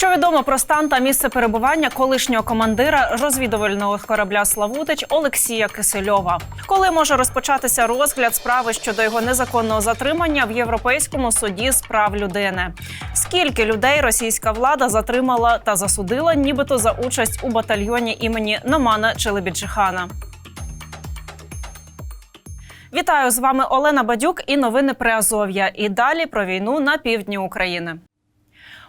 Що відомо про стан та місце перебування колишнього командира розвідувального корабля Славутич Олексія Кисельова? Коли може розпочатися розгляд справи щодо його незаконного затримання в Європейському суді з прав людини? Скільки людей російська влада затримала та засудила, нібито за участь у батальйоні імені Намана Челебіджихана? Вітаю з вами Олена Бадюк і новини Приазов'я. І далі про війну на півдні України.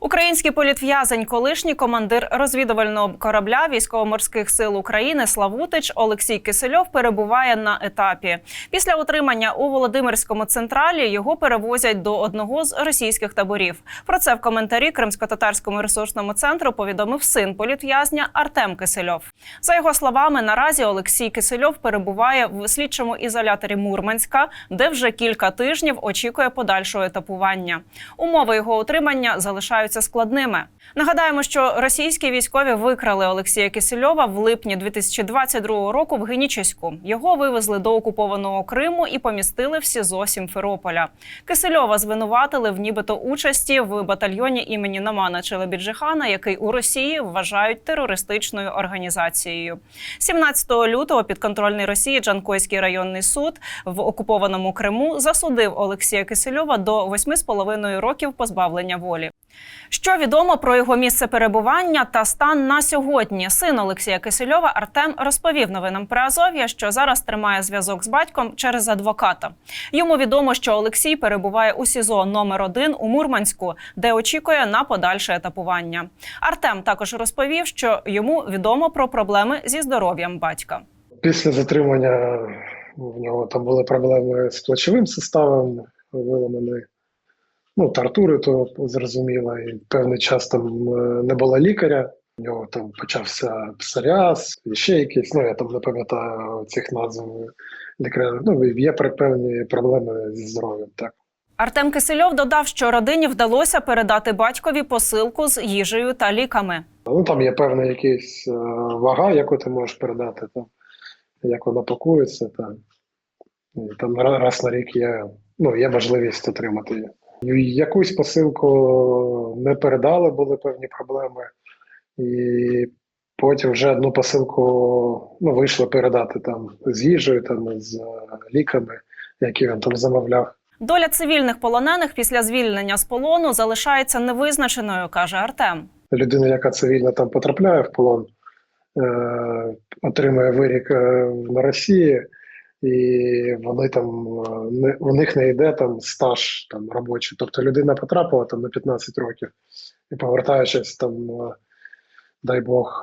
Український політв'язень, колишній командир розвідувального корабля військово-морських сил України Славутич Олексій Кисельов перебуває на етапі. Після утримання у Володимирському централі його перевозять до одного з російських таборів. Про це в коментарі Кримсько-татарському ресурсному центру повідомив син політв'язня Артем Кисельов. За його словами, наразі Олексій Кисельов перебуває в слідчому ізоляторі Мурманська, де вже кілька тижнів очікує подальшого етапування. Умови його утримання залишаються складними. Нагадаємо, що російські військові викрали Олексія Кисельова в липні 2022 року в Генічеську. Його вивезли до окупованого Криму і помістили в СІЗО Сімферополя. Кисельова звинуватили в нібито участі в батальйоні імені Намана Челебіджихана, який у Росії вважають терористичною організацією. 17 лютого підконтрольний Росії Джанкойський районний суд в окупованому Криму засудив Олексія Кисельова до 8,5 років позбавлення волі. Що відомо про його місце перебування та стан на сьогодні? Син Олексія Кисельова Артем розповів новинам про що зараз тримає зв'язок з батьком через адвоката. Йому відомо, що Олексій перебуває у СІЗО номер 1 у Мурманську, де очікує на подальше етапування. Артем також розповів, що йому відомо про проблеми зі здоров'ям батька. Після затримання в нього там були проблеми з плечовим суставом, виламані ну, тартури, то зрозуміло, і певний час там е, не було лікаря. У нього там почався псоріаз, і ще якісь, ну я там не пам'ятаю цих назв лікаря. Ну, є певні проблеми зі здоров'ям. Так. Артем Кисельов додав, що родині вдалося передати батькові посилку з їжею та ліками. Ну там є певна якась е, вага, яку ти можеш передати, там, як вона пакується. Там. І там раз на рік є, ну, є можливість отримати її. Якусь посилку не передали, були певні проблеми, і потім вже одну посилку ну, вийшло передати там з їжею, там з ліками, які він там замовляв. Доля цивільних полонених після звільнення з полону залишається невизначеною, каже Артем. Людина, яка цивільно там потрапляє в полон, е- отримує вирік е на Росії і вони там не у них не йде там стаж там робочий. Тобто людина потрапила там на 15 років і повертаючись там, дай Бог,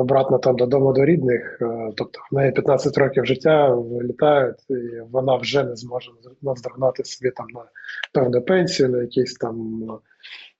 обратно там додому до рідних. Тобто в неї 15 років життя вилітають, і вона вже не зможе наздогнати собі там на певну пенсію, на якийсь там.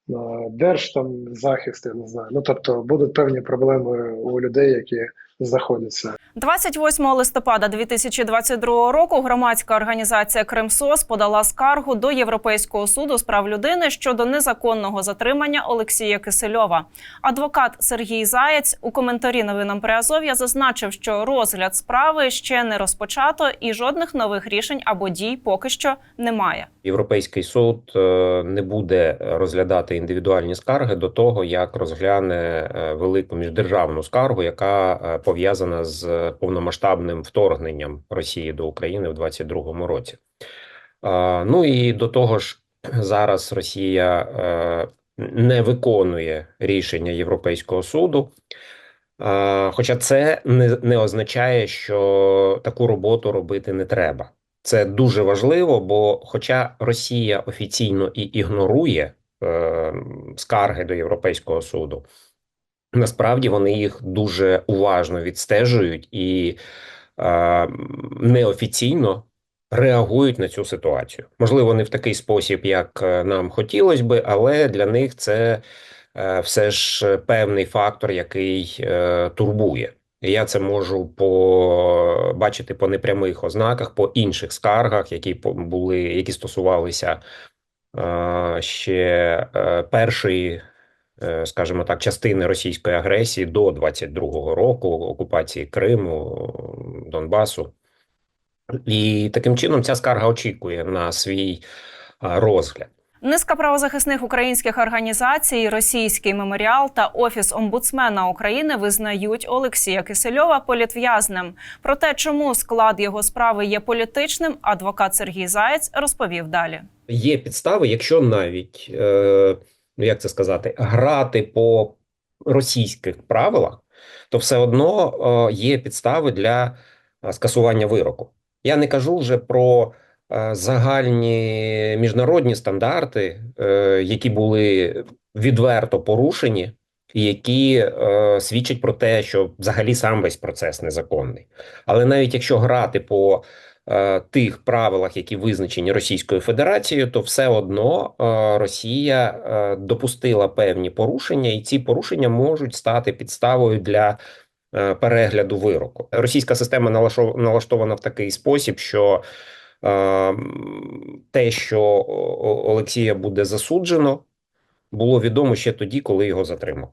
На держ там захист, я не знаю. Ну тобто будуть певні проблеми у людей, які знаходяться. 28 листопада 2022 року. Громадська організація Кримсос подала скаргу до Європейського суду з прав людини щодо незаконного затримання Олексія Кисельова. Адвокат Сергій Заєць у коментарі новинам Приазов'я зазначив, що розгляд справи ще не розпочато і жодних нових рішень або дій поки що немає. Європейський суд е, не буде розглядати індивідуальні скарги до того, як розгляне е, велику міждержавну скаргу, яка е, пов'язана з повномасштабним вторгненням Росії до України в 2022 році. Ну і до того ж, зараз Росія не виконує рішення Європейського суду. Хоча це не, не означає, що таку роботу робити не треба. Це дуже важливо, бо, хоча Росія офіційно і ігнорує е, скарги до Європейського суду, насправді вони їх дуже уважно відстежують і е, неофіційно реагують на цю ситуацію. Можливо, не в такий спосіб, як е, нам хотілося би, але для них це е, все ж певний фактор, який е, турбує. Я це можу побачити по непрямих ознаках, по інших скаргах, які були, які стосувалися е, ще е, першої, скажімо так, частини російської агресії до 22-го року окупації Криму, Донбасу. І таким чином ця скарга очікує на свій розгляд. Низка правозахисних українських організацій, російський меморіал та офіс омбудсмена України визнають Олексія Кисельова політв'язнем. Про те, чому склад його справи є політичним, адвокат Сергій Заєць розповів далі. Є підстави, якщо навіть е, ну як це сказати, грати по російських правилах, то все одно е, є підстави для е, скасування вироку. Я не кажу вже про е, загальні міжнародні стандарти, які були відверто порушені, які е, свідчать про те, що взагалі сам весь процес незаконний. Але навіть якщо грати по тих правилах, які визначені Російською Федерацією, то все одно е, Росія е, допустила певні порушення, і ці порушення можуть стати підставою для е, перегляду вироку. Російська система налаштована в такий спосіб, що е, те, що Олексія буде засуджено, було відомо ще тоді, коли його затримав.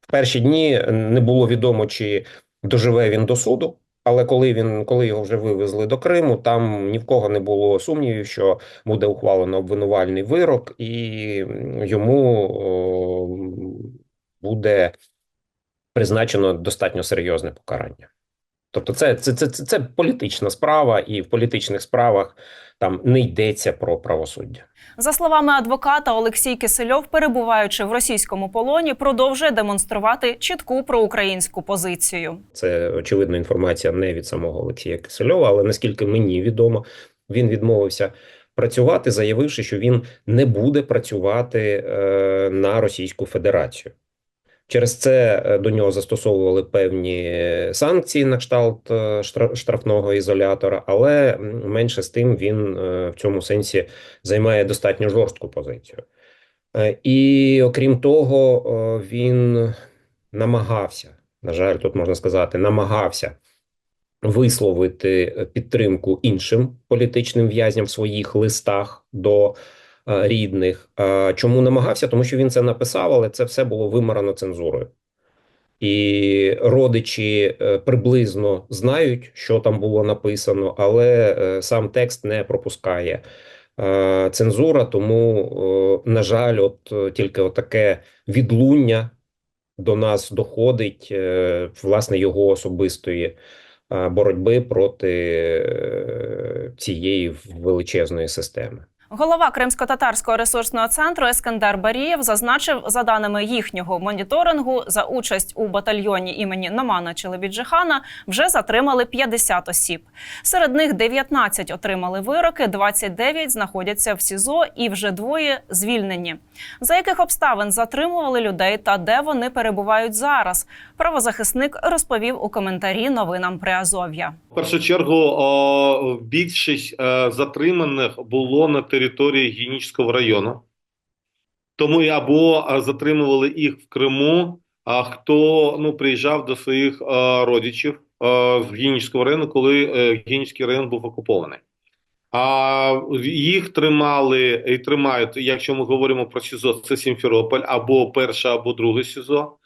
В перші дні не було відомо, чи доживе він до суду. Але коли він коли його вже вивезли до Криму, там ні в кого не було сумнівів, що буде ухвалено обвинувальний вирок, і йому о, буде призначено достатньо серйозне покарання. Тобто, це, це, це, це, це політична справа, і в політичних справах там не йдеться про правосуддя. За словами адвоката, Олексій Кисельов, перебуваючи в російському полоні, продовжує демонструвати чітку проукраїнську позицію. Це очевидно інформація не від самого Олексія Кисельова, але наскільки мені відомо, він відмовився працювати, заявивши, що він не буде працювати е, на Російську Федерацію. Через це е, до нього застосовували певні санкції на кшталт е, штрафного ізолятора, але менше з тим він е, в цьому сенсі займає достатньо жорстку позицію. І окрім того, він намагався, на жаль, тут можна сказати, намагався висловити підтримку іншим політичним в'язням в своїх листах до рідних. Е, Чому намагався? Тому що він це написав, але це все було вимарано цензурою. І родичі е, приблизно знають, що там було написано, але е, сам текст не пропускає е, цензура. Тому, е, на жаль, от е, тільки отаке відлуння до нас доходить е, власне його особистої е, боротьби проти е, цієї величезної системи. Голова Кримсько-татарського ресурсного центру Ескандер Барієв зазначив, за даними їхнього моніторингу, за участь у батальйоні імені Номана Челебіджихана вже затримали 50 осіб. Серед них 19 отримали вироки, 29 знаходяться в СІЗО і вже двоє звільнені. За яких обставин затримували людей та де вони перебувають зараз? Правозахисник розповів у коментарі новинам Приазов'я. В першу чергу більшість е, затриманих було на території Генічського району, тому або затримували їх в Криму, а хто ну, приїжджав до своїх е, родичів е, з Генічського району, коли е, Генічський район був окупований. А їх тримали і тримають, якщо ми говоримо про СІЗО, це Сімферополь або перше, або друге СІЗО.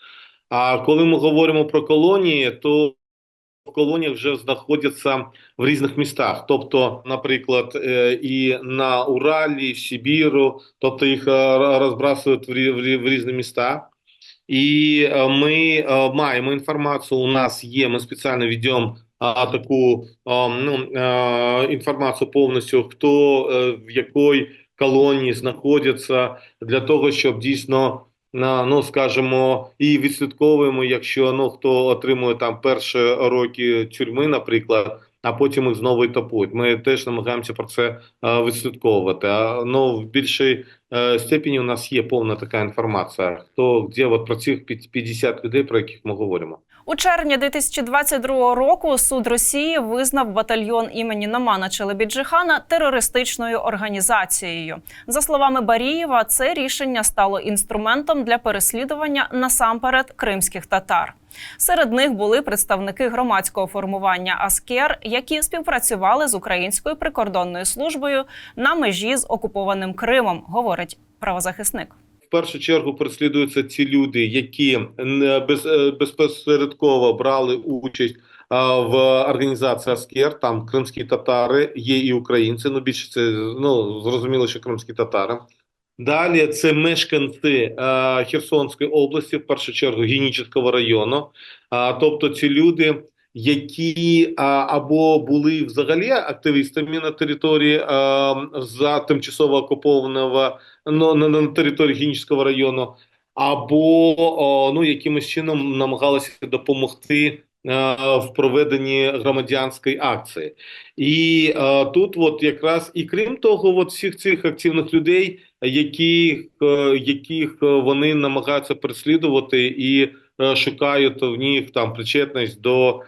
А коли ми говоримо про колонії, то колоніях вже знаходяться в різних містах, тобто, наприклад, е, і на Уралі, в Сибіру, тобто їх е, розбрасують в рі- в рі- в різні міста. І е, ми маємо інформацію. У нас є. Ми спеціально ведемо таку ну, інформацію повністю, хто в якій колонії знаходиться, для того, щоб дійсно на ну скажімо, і відслідковуємо, якщо ну хто отримує там перші роки тюрми, наприклад, а потім їх знову топують. Ми теж намагаємося про це е, відслідковувати. А ну в більшій е, степені у нас є повна така інформація. Хто де от про цих під- 50 людей, про яких ми говоримо. У червні 2022 року суд Росії визнав батальйон імені Намана Челебіджихана терористичною організацією. За словами Барієва, це рішення стало інструментом для переслідування насамперед кримських татар. Серед них були представники громадського формування Аскер, які співпрацювали з українською прикордонною службою на межі з окупованим Кримом, говорить правозахисник. Першу чергу переслідуються ті люди, які без, е, безпосередково брали участь в організації Аскер, там кримські татари, є і українці. Ну більше це ну зрозуміло, що кримські татари. Далі це мешканці е, Херсонської області, в першу чергу Генічеського району. А, тобто ці люди, які а, або були взагалі активістами на території а, за тимчасово окупованого ну, на, на території Генічеського району, або ну якимось чином намагалися допомогти в проведенні громадянської акції. І е, тут, от якраз, і крім того, от всіх цих активних людей, яких, е, яких вони намагаються переслідувати і е, шукають в них там причетність до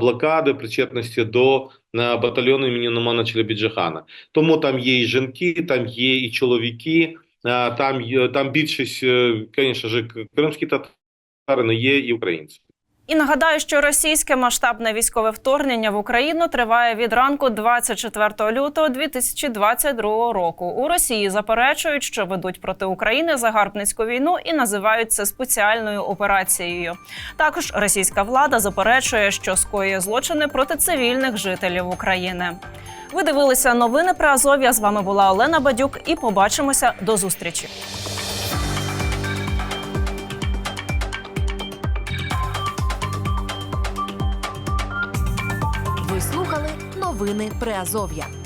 блокади, причетності до е, батальйону імені Номана Челебіджихана. Тому там є і жінки, там є і чоловіки. Там, там більшість, е, звісно ж, кримські татари, є і українці. І нагадаю, що російське масштабне військове вторгнення в Україну триває від ранку 24 лютого 2022 року. У Росії заперечують, що ведуть проти України загарбницьку війну і називають це спеціальною операцією. Також російська влада заперечує, що скоює злочини проти цивільних жителів України. Ви дивилися новини про Азов'я. З вами була Олена Бадюк, і побачимося до зустрічі. Новини Приазов'я.